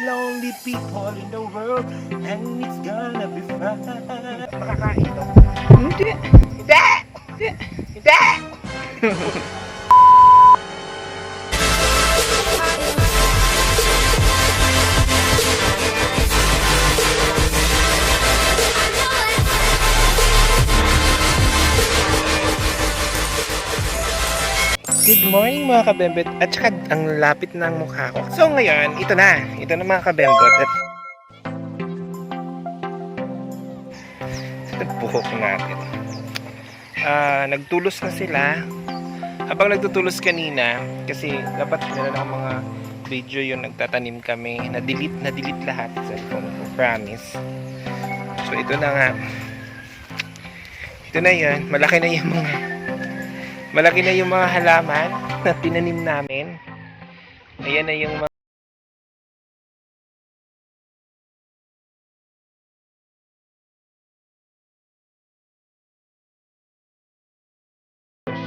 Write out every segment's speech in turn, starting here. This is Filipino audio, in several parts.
lonely people in the world and it's gonna be fine. Makakain ito. Hindi. Hindi! Hindi! Good morning mga kabembet at saka ang lapit ng mukha ko. So ngayon, ito na. Ito na mga kabembet. At buhok natin. Ah, nagtulos na sila. Habang nagtutulos kanina, kasi dapat meron akong mga video yung nagtatanim kami. Na-delete, na-delete lahat sa cellphone ko. Promise. So ito na nga. Ito na yun. Malaki na yung mga malaki na yung mga halaman na tinanim namin. Ayan na yung mga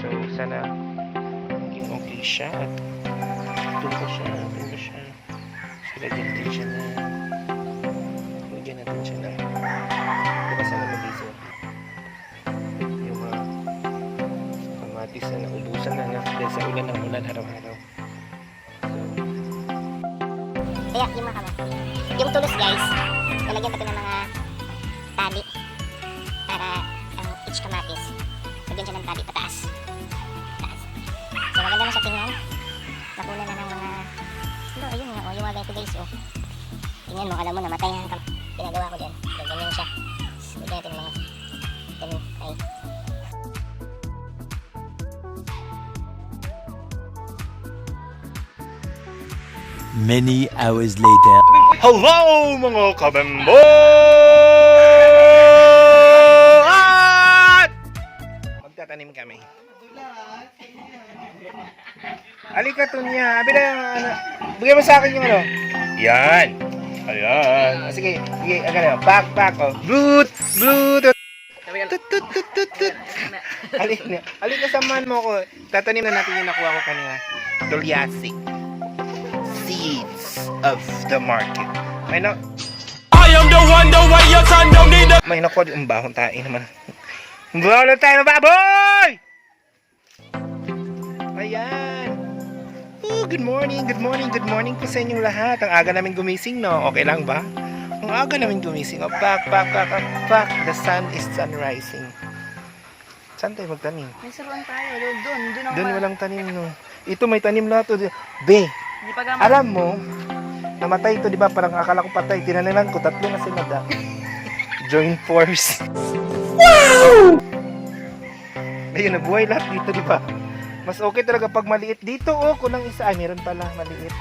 So, sana okay siya at ko siya, ko siya. So, lagyan natin siya na kamatis na naubusan na na dahil sa ulan ng ulan araw-araw. So, Kaya yung mga kamo. Yung tulos guys, lalagyan ko ng mga tali para ang each kamatis. Lagyan siya ng tali pataas. Taas. So maganda na siya tingnan. Nakunan na ng mga ano, ayun nga, oh, yung mga ganito guys, oh. Tingnan mo, alam mo, namatay na ang kam- Ginagawa ko dyan. So, ganyan siya. Lagyan natin mga ganun. Ay, Many hours later. Hello mga kabembo! At magtatanim kami. Alika to niya. Yung ano. Bigyan mo sa akin yung ano. Yan. Ayan. Ah, Sige, sige, agad na. Back, back, oh. Bloot, bloot. Tut, tut, tut, tut, tut. Alika na. Alika, samahan mo ko. Tatanim na natin yung nakuha ko kanina. Doliaci. Seeds of the market. May na... I am the one, the way your son don't need a May nakuha yung bahon tayo naman. Bahon tayo ng baboy! Ayan. Oh, good morning, good morning, good morning po sa inyong lahat. Ang aga namin gumising, no? Okay lang ba? Ang aga namin gumising. Oh, back, back, back, back, back. The sun is sun rising. Saan tayo magtanim? May saruan tayo. Doon, doon. Doon walang tanim, no? Ito may tanim lahat. oh. Be. Alam mo, namatay ito, di ba? Parang akala ko patay. Tinanilan ko, tatlo na sila da. Join force. Wow! Ayun, nabuhay lahat dito, di ba? Mas okay talaga pag maliit. Dito, oh, kulang isa. Ay, meron pala, maliit.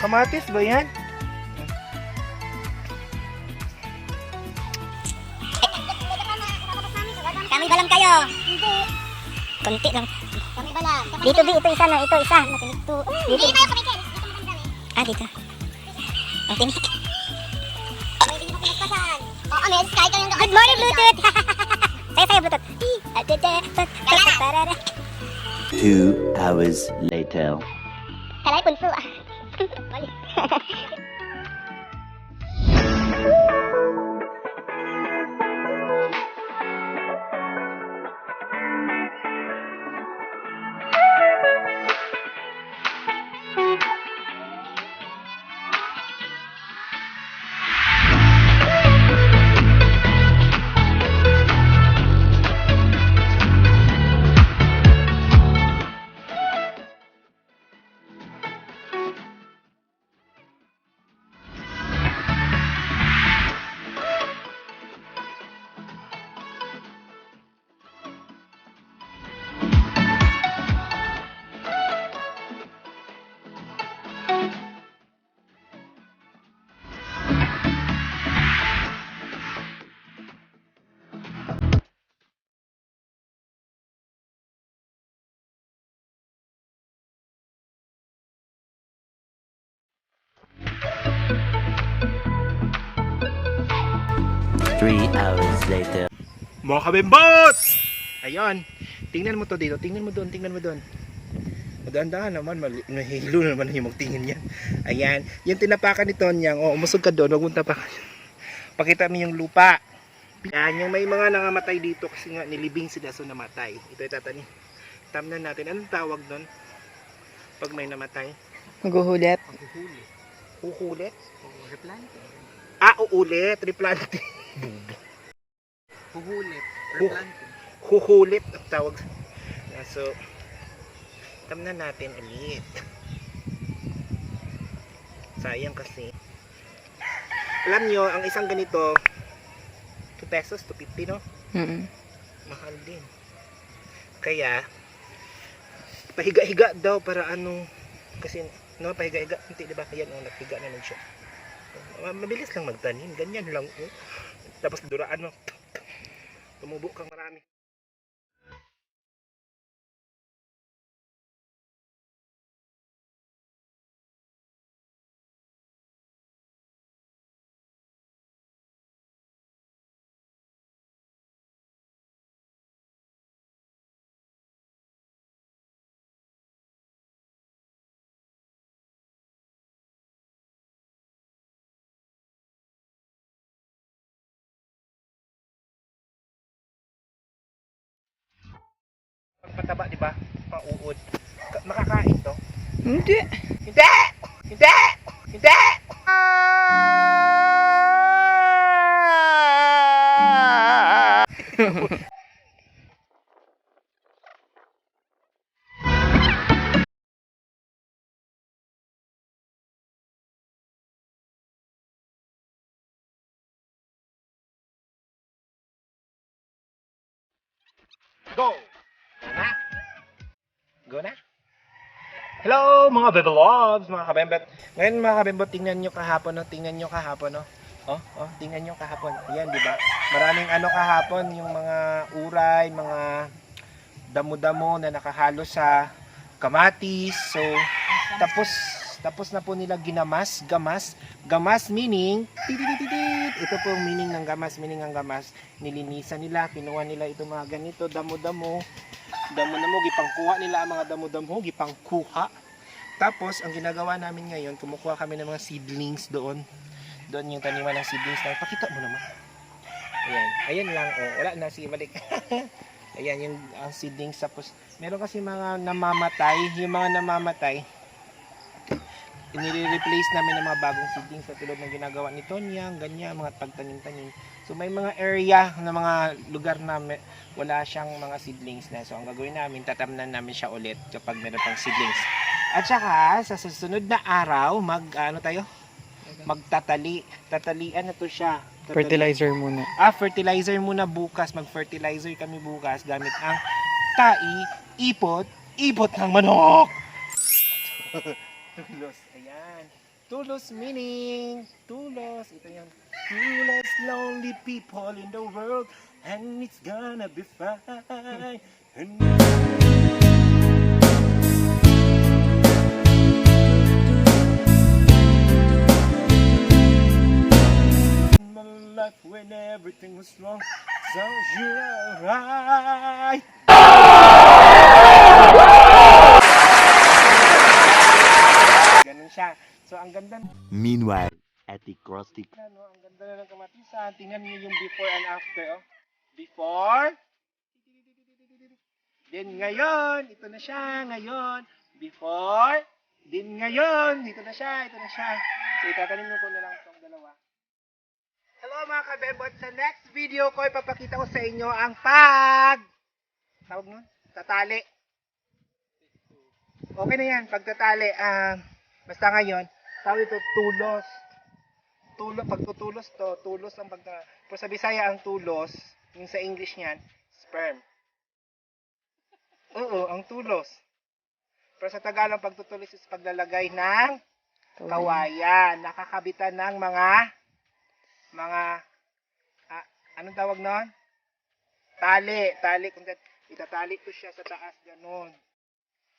Kamatis ba yan? Kami ba lang kayo? Hindi. Konti lang. Kami ba lang? Dito, di, ito isa na, ito isa. Dito, dito. Hindi tayo kumikin. Dito mo kami. Ah, dito. Ang tinik. Pwede mo pinagpasan. Oo, may sky ka yung Good morning, Bluetooth! Saya, saya, Bluetooth. Ah. Two hours later. Kalay punso ah. Three hours later. Mga kabimbot! Ayun. Tingnan mo to dito. Tingnan mo doon. Tingnan mo doon. Dahan-dahan naman, na naman yung magtingin yan. Ayan, yung tinapakan ni Tonyang, oh, umusog ka doon, huwag mong tapakan. Pakita mo yung lupa. Yan, yung may mga nangamatay dito kasi nga nilibing sila so namatay. Ito itatanim. Tamnan natin, anong tawag doon? Pag may namatay? Maghuhulit. Huhuli. Huhulit? Replanting. Ah, uulit. Replanting. Huhulit. Replanting. Huhulit ang tawag. Ah, So, tamnan natin ulit. Sayang kasi. Alam nyo, ang isang ganito, 2 pesos, 250, no? Mm Mahal din. Kaya, pahiga-higa daw para ano, kasi, no, pahiga-higa, hindi, di ba? Ayan, oh, naghiga naman siya. Ma- Mabilis lang magtanim, ganyan lang, oh. Tapos duraan mo, tumubo kang marami. Pataba, di ba? Pang uod. Ka- Makakain to? Hindi. Hindi! Hindi! Hindi! Go! Go na? Hello mga Bebelobs, mga kabembet. Ngayon mga kabembet, tingnan nyo kahapon, no? tingnan nyo kahapon, no? Oh, oh, tingnan nyo kahapon. Ayan, di ba? Maraming ano kahapon, yung mga uray, mga damo-damo na nakahalo sa kamatis. So, tapos tapos na po nila ginamas, gamas. Gamas meaning, tititititit. ito po ang meaning ng gamas, meaning ng gamas. Nilinisan nila, kinuha nila ito mga ganito, damo-damo damo-damo, gipangkuha nila ang mga damo-damo, gipangkuha. Tapos, ang ginagawa namin ngayon, kumukuha kami ng mga seedlings doon. Doon yung taniman ng seedlings na, pakita mo naman. Ayan, ayan lang, oh, wala na, sige, balik. ayan, yung ang seedlings, tapos, meron kasi mga namamatay, yung mga namamatay, inire-replace namin ng mga bagong seedlings sa tulad ng ginagawa ni Tonyang, ganyan, mga pagtanim-tanim. So may mga area na mga lugar na may- wala siyang mga seedlings na. So ang gagawin namin, tatamnan namin siya ulit kapag meron pang seedlings. At saka, sa susunod na araw, mag, ano tayo? Magtatali. Tatalian na to siya. Tatali- Fertilizer muna. Ah, fertilizer muna bukas. Mag-fertilizer kami bukas gamit ang tai, ipot, ipot ng manok. tulos. Ayan. Tulos meaning, tulos. Ito yung tulos lonely people in the world and it's gonna be fine. My when everything was wrong. So you're alright. Ganun siya. So ang ganda Meanwhile, at the Krusty na, no? Ang ganda na ng kamatisan. Tingnan niyo yung before and after, oh. Before. Then ngayon, ito na siya, ngayon. Before. Then ngayon, ito na siya, ito na siya. So itatanim ko na lang itong dalawa. Hello mga kabebot. Sa next video ko, ipapakita ko sa inyo ang pag... Tawag nun? Tatali. Okay na yan, pagtatali. Ah, basta ngayon, tawag ito tulos tulo, pagtutulos to, tulos ang pagta... Pero sa Bisaya ang tulos, yung sa English niyan, sperm. Oo, ang tulos. Pero sa Tagalog, pagtutulos is paglalagay ng kawayan. Nakakabitan ng mga, mga, ah, anong tawag nun? Tali, tali. Kung tat- itatali ko siya sa taas, ganun.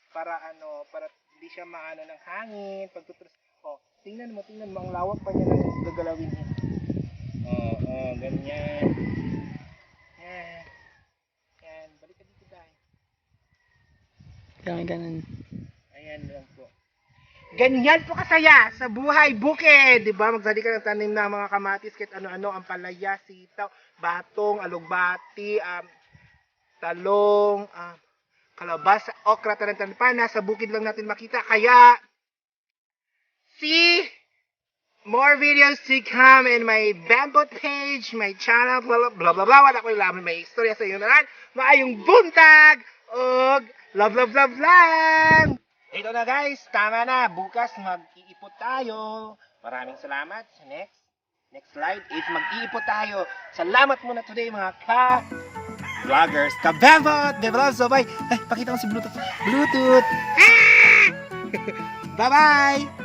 Para ano, para hindi siya maano ng hangin. Pagtutulos, oh, tingnan mo, tingnan mo, ang lawak pa niya ng gagalawin niya. Oo, oh, oh, ganyan. Yan. Yan, balik ka dito dahil. Ganun, ganun. Yan lang po. Ganyan po kasaya sa buhay bukid, 'di ba? Magsali ka ng tanim ng mga kamatis kahit ano-ano, ang palaya, sitaw, batong, alugbati, um, talong, um, kalabasa, okra, tarantan Nasa bukid lang natin makita. Kaya, see more videos to come in my Bamboo page, my channel, blah, blah, blah, blah, blah. Wala ko ilaman may istorya sa inyo naman. Maayong buntag! Og, love, love, love lang! Ito na guys, tama na. Bukas mag-iipot tayo. Maraming salamat. Sa next, next slide is mag-iipot tayo. Salamat muna today mga ka vloggers. Ka-bevot! Bevot! So bye! Ay, pakita ko si Bluetooth. Bluetooth! Bye-bye!